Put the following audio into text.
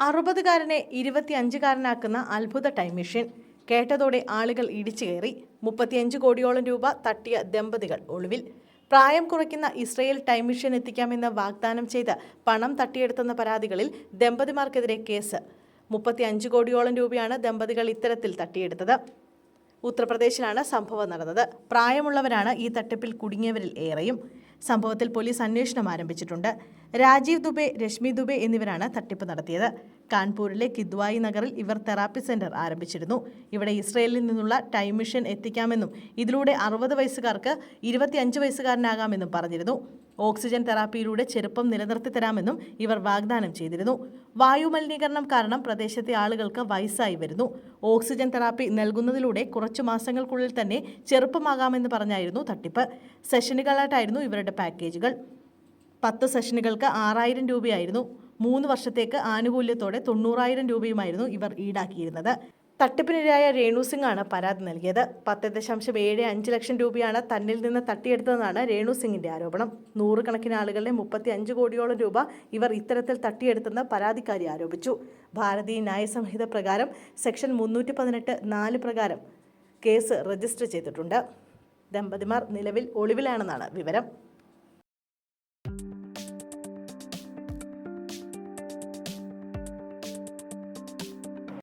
അറുപതുകാരനെ ഇരുപത്തിയഞ്ചുകാരനാക്കുന്ന അത്ഭുത time machine. കേട്ടതോടെ ആളുകൾ ഇടിച്ചു കയറി. മുപ്പത്തിയഞ്ച് കോടിയോളം രൂപ തട്ടിയ ദമ്പതികൾ ഒളിവിൽ. പ്രായം കുറയ്ക്കുന്ന ഇസ്രയേൽ ടൈം മെഷീൻ എത്തിക്കാമെന്ന് വാഗ്ദാനം ചെയ്ത് പണം തട്ടിയെടുത്തെന്ന പരാതികളിൽ ദമ്പതിമാർക്കെതിരെ കേസ്. മുപ്പത്തിയഞ്ച് കോടിയോളം രൂപയാണ് ദമ്പതികൾ ഇത്തരത്തിൽ തട്ടിയെടുത്തത്. ഉത്തർപ്രദേശിലാണ് സംഭവം നടന്നത്. പ്രായമുള്ളവരാണ് ഈ തട്ടിപ്പിൽ കുടുങ്ങിയവരിൽ ഏറെയും. സംഭവത്തിൽ പോലീസ് അന്വേഷണം ആരംഭിച്ചിട്ടുണ്ട്. രാജീവ് ദുബെ രശ്മി ദുബെ എന്നിവരാണ് തട്ടിപ്പ് നടത്തിയത്. കാൺപൂരിലെ കിദ്വായി നഗറിൽ ഇവർ തെറാപ്പി സെന്റർ ആരംഭിച്ചിരുന്നു. ഇവിടെ ഇസ്രയേലിൽ നിന്നുള്ള ടൈം മിഷൻ എത്തിക്കാമെന്നും ഇതിലൂടെ അറുപത് വയസ്സുകാർക്ക് ഇരുപത്തിയഞ്ച് വയസ്സുകാരനാകാമെന്നും പറഞ്ഞിരുന്നു. ഓക്സിജൻ തെറാപ്പിയിലൂടെ ചെറുപ്പം നിലനിർത്തി തരാമെന്നും ഇവർ വാഗ്ദാനം ചെയ്തിരുന്നു. വായു മലിനീകരണം കാരണം പ്രദേശത്തെ ആളുകൾക്ക് വയസ്സായി വരുന്നു. ഓക്സിജൻ തെറാപ്പി നൽകുന്നതിലൂടെ കുറച്ചു മാസങ്ങൾക്കുള്ളിൽ തന്നെ ചെറുപ്പമാകാമെന്ന് പറഞ്ഞായിരുന്നു തട്ടിപ്പ്. സെഷനുകളായിട്ടായിരുന്നു ഇവരുടെ പാക്കേജുകൾ. പത്ത് സെഷനുകൾക്ക് ആറായിരം രൂപയായിരുന്നു. മൂന്ന് വർഷത്തേക്ക് ആനുകൂല്യത്തോടെ തൊണ്ണൂറായിരം രൂപയുമായിരുന്നു ഇവർ ഈടാക്കിയിരുന്നത്. തട്ടിപ്പിനിരയായ രേണു സിംഗ് ആണ് പരാതി നൽകിയത്. പത്ത് ദശാംശം ഏഴ് അഞ്ച് ലക്ഷം രൂപയാണ് തന്നിൽ നിന്ന് തട്ടിയെടുത്തതെന്നാണ് രേണു സിംഗിന്റെ ആരോപണം. നൂറുകണക്കിന് ആളുകളുടെ മുപ്പത്തി അഞ്ച് കോടിയോളം രൂപ ഇവർ ഇത്തരത്തിൽ തട്ടിയെടുത്തെന്ന് പരാതിക്കാരി ആരോപിച്ചു. ഭാരതീയ ന്യായ സംഹിത പ്രകാരം സെക്ഷൻ മുന്നൂറ്റി പതിനെട്ട് നാല് പ്രകാരം കേസ് രജിസ്റ്റർ ചെയ്തിട്ടുണ്ട്. ദമ്പതിമാർ നിലവിൽ ഒളിവിലാണെന്നാണ് വിവരം.